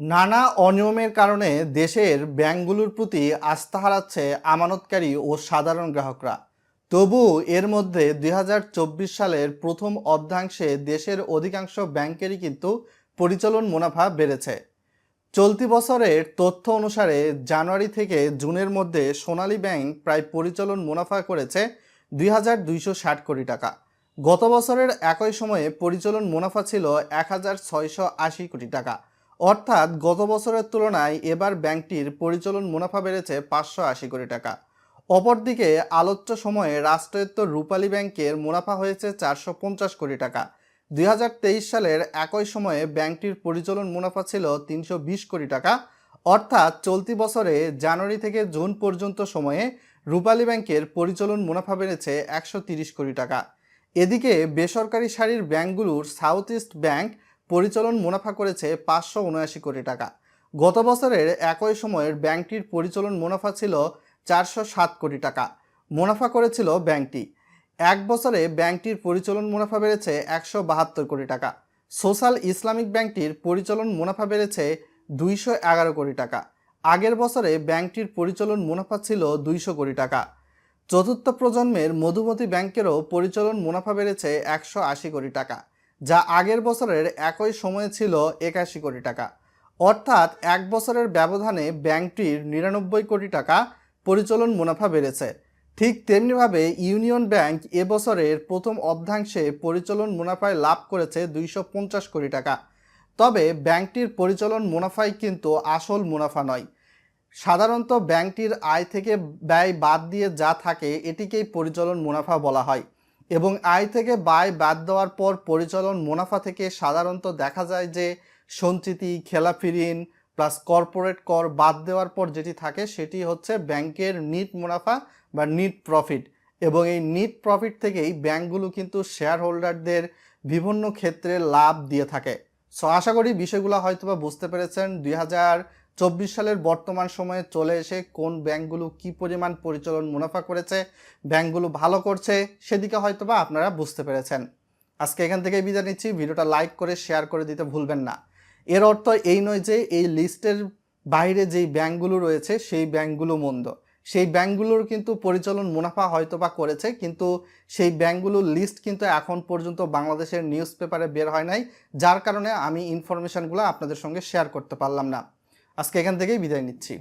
নানা অনিয়মের কারণে দেশের ব্যাংকগুলোর প্রতি আস্থা হারাচ্ছে আমানতকারী ও সাধারণ গ্রাহকরা। তবু এর মধ্যে দুই হাজার চব্বিশ সালের প্রথম অর্ধাংশে দেশের অধিকাংশ ব্যাংকেরই কিন্তু পরিচালন মুনাফা বেড়েছে। চলতি বছরের তথ্য অনুসারে জানুয়ারি থেকে জুনের মধ্যে সোনালী ব্যাংক প্রায় পরিচালন মুনাফা করেছে দুই হাজার দুইশো ষাট কোটি টাকা। গত বছরের একই সময়ে পরিচালন মুনাফা ছিল এক হাজার ছয়শো আশি কোটি টাকা। অর্থাৎ গত বছরের তুলনায় এবার ব্যাংকটির পরিচালন মুনাফা বেড়েছে পাঁচশো আশি কোটি টাকা। অপরদিকে আলোচ্য সময়ে রাষ্ট্রায়ত্ত রূপালী ব্যাংকের মুনাফা হয়েছে চারশো পঞ্চাশ কোটি টাকা। দুই হাজার তেইশ সালের একই সময়ে ব্যাংকটির পরিচালন মুনাফা ছিল তিনশো বিশ কোটি টাকা। অর্থাৎ চলতি বছরে জানুয়ারি থেকে জুন পর্যন্ত সময়ে রূপালী ব্যাংকের পরিচালন মুনাফা বেড়েছে একশো তিরিশ কোটি টাকা। এদিকে বেসরকারি সারির ব্যাংকগুলোর সাউথ ইস্ট ব্যাংক পরিচালন মুনাফা করেছে পাঁচশো উনআশি কোটি টাকা। গত বছরের একই সময়ের ব্যাংকটির পরিচালন মুনাফা ছিল চারশো সাত কোটি টাকা। মুনাফা করেছিল ব্যাংকটি। এক বছরে ব্যাংকটির পরিচালন মুনাফা বেড়েছে একশো বাহাত্তর কোটি টাকা। সোশ্যাল ইসলামিক ব্যাংকটির পরিচালন মুনাফা বেড়েছে দুইশো এগারো কোটি টাকা। আগের বছরে ব্যাংকটির পরিচালন মুনাফা ছিল দুইশো কোটি টাকা। চতুর্থ প্রজন্মের মধুমতি ব্যাংকেরও পরিচালন মুনাফা বেড়েছে একশো আশি কোটি টাকা। যা আগের বছরের একই সময়ে ছিল একাশি কোটি টাকা। অর্থাৎ এক বছরের ব্যবধানে ব্যাংকটির নিরানব্বই কোটি টাকা পরিচালন মুনাফা বেড়েছে। ঠিক তেমনিভাবে ইউনিয়ন ব্যাংক এবছরের প্রথম অর্ধাংশে পরিচালন মুনাফায় লাভ করেছে দুইশো পঞ্চাশ কোটি টাকা। তবে ব্যাংকটির পরিচালন মুনাফাই কিন্তু আসল মুনাফা নয়। সাধারণত ব্যাংকটির আয় থেকে ব্যয় বাদ দিয়ে যা থাকে এটিকেই পরিচালন মুনাফা বলা হয়। এবং আয় থেকে ব্যয় বাদ দেওয়ার পর পরিচালন মুনাফা থেকে সাধারণত দেখা যায় যে সঞ্চিতি খেলাপি ঋণ প্লাস কর্পোরেট কর বাদ দেওয়ার পর যেটি থাকে সেটি হচ্ছে ব্যাংকের নিট মুনাফা বা নিট প্রফিট এবং এই নিট প্রফিট থেকেই ব্যাংকগুলো কিন্তু শেয়ার হোল্ডারদের বিভিন্ন ক্ষেত্রে লাভ দিয়ে থাকে। সো আশা করি বিষয়গুলো হয়তো বা বুঝতে পেরেছেন। দুই হাজার চব্বিশ সালের বর্তমান সময়ে চলে এসে কোন ব্যাংকগুলো কি পরিমাণ পরিচালন মুনাফা করেছে, ব্যাংকগুলো ভালো করছে, সেদিকে হয়তো বা আপনারা বুঝতে পেরেছেন। আজকে এখান থেকে বিদায় নিচ্ছি। ভিডিওটা লাইক করে, শেয়ার করে দিতে ভুলবেন না। এর অর্থ এই নয় যে এই লিস্টের বাইরে যেই ব্যাংকগুলো রয়েছে, সেই ব্যাংকগুলো মন্দ। সেই ব্যাংকগুলোর কিন্তু পরিচালন মুনাফা হয়তো বা করেছে, কিন্তু সেই ব্যাংকগুলোর লিস্ট কিন্তু এখন পর্যন্ত বাংলাদেশের নিউজ পেপারে বের হয় নাই। যার কারণে আমি ইনফরমেশনগুলো আপনাদের সঙ্গে শেয়ার করতে পারলাম না। আজকে এখান থেকেই বিদায় নিচ্ছি।